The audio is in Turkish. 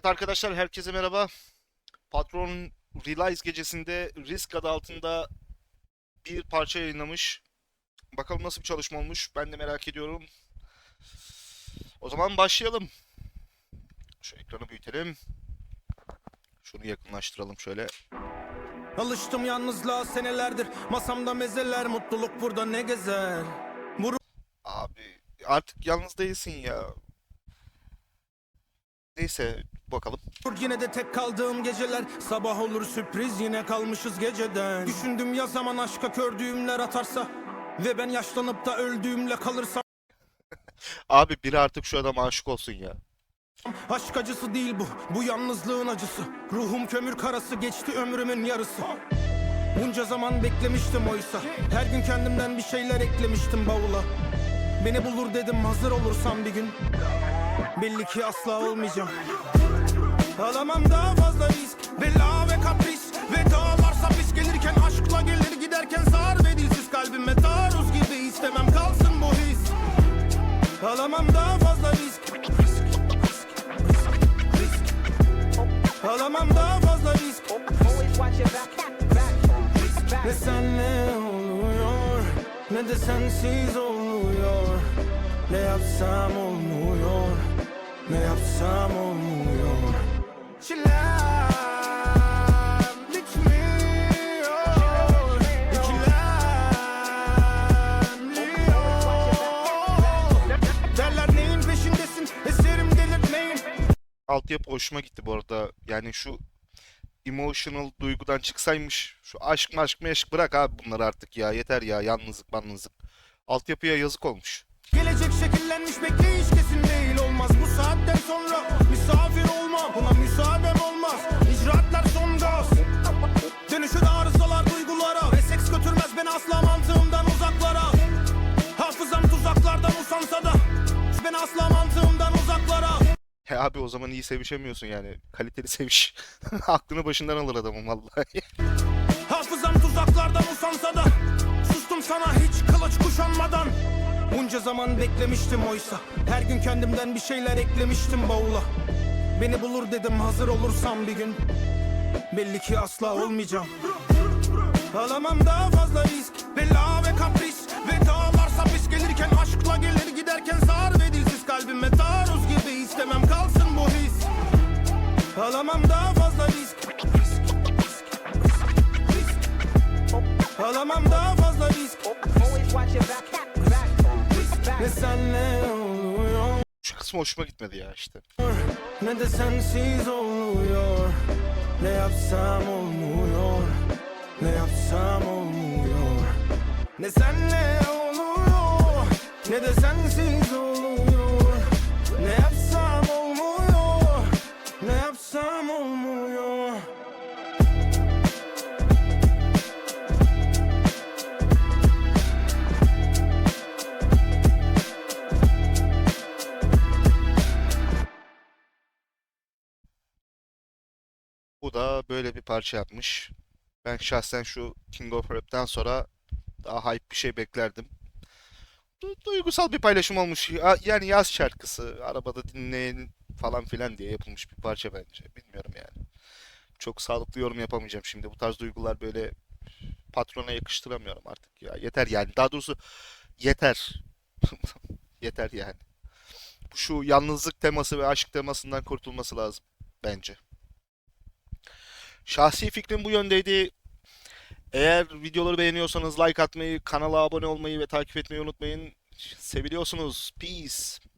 Evet arkadaşlar herkese merhaba. Patron Realize gecesinde Risk adı altında bir parça yayınlamış. Bakalım nasıl bir çalışma olmuş ben de merak ediyorum. O zaman başlayalım. Şu ekranı büyütelim. Şunu yakınlaştıralım şöyle. Alıştım yalnızlığa senelerdir Masamda mezeler mutluluk burada ne gezer Vurur Abi artık yalnız değilsin ya. Neyse bakalım. yine de tek kaldığım geceler. Sabah olur sürpriz yine kalmışız geceden. Düşündüm ya zaman aşka kör düğümler atarsa Ve ben yaşlanıp da öldüğümle kalırsam. Abi biri artık şu adama aşık olsun ya. Aşk acısı değil bu, bu yalnızlığın acısı. Ruhum kömür karası geçti ömrümün yarısı. Bunca zaman beklemiştim oysa. Her gün kendimden bir şeyler eklemiştim bavula. Beni bulur dedim hazır olursam bir gün Belli ki asla olmayacağım. Alamam daha fazla risk. Bela ve kapris. Ve dağlarsa pis gelirken aşkla gelir. Giderken zar ve dilsiz kalbime taarruz gibi istemem. Kalsın bu his. Alamam daha fazla risk. Risk, risk, risk, risk. Alamam daha fazla risk. Ne senle oluyor Ne de sensiz oluyor Ne yapsam olmuyor Ne yapsam olmuyor Çilem bitmiyor İkilemliyor Derler neyin peşindesin Eserim delirtmeyin Altyapı hoşuma gitti bu arada. Yani şu emotional duygudan çıksaymış. Şu aşk maşk meşk bırak abi bunları artık ya. Yeter ya yalnızlık manlızlık. Altyapıya yazık olmuş. Gelecek şekillenmiş bekleyiş kesin değil olmaz. Bu saatten sonra misafir olmam. Buna müsaadem olmaz. İcraatlar son gaz Dönüşü de arızalar duygulara. Ve seks götürmez beni asla mantığımdan uzaklara. Hafızam tuzaklardan usansa da Beni asla mantığımdan uzaklara. He abi o zaman iyi sevişemiyorsun yani. Kaliteli seviş. Aklını başından alır adamın vallahi. Hafızam tuzaklardan usansa da Sustum sana hiç kılıç kuşanmadan Bunca zaman beklemiştim oysa. Her gün kendimden bir şeyler eklemiştim bavula. Beni bulur dedim hazır olursam bir gün. Belli ki asla olmayacağım. Alamam daha fazla risk. Bela ve kapris. Ve dağlarsa pis gelirken aşkla gelir. Giderken zar ve dilsiz kalbime taarruz gibi istemem kalsın bu his. Alamam daha fazla risk. Alamam daha kısmı hoşuma gitmedi ya işte. Ne de sensiz oluyor. Ne yapsam olmuyor. Ne yapsam olmuyor. Ne senle oluyor Ne de parça yapmış. Ben şahsen şu King of Rap'ten sonra daha hype bir şey beklerdim. Du- Duygusal bir paylaşım olmuş. Ya- Yani yaz şarkısı, arabada dinleyin falan filan diye yapılmış bir parça bence. Bilmiyorum yani. Çok sağlıklı yorum yapamayacağım şimdi. Bu tarz duygular böyle patrona yakıştıramıyorum artık ya. Yeter yani. Daha doğrusu yeter. Yeter yani. Şu yalnızlık teması ve aşk temasından kurtulması lazım bence. Şahsi fikrim bu yöndeydi. Eğer videoları beğeniyorsanız like atmayı, kanala abone olmayı ve takip etmeyi unutmayın. Seviliyorsunuz. Peace.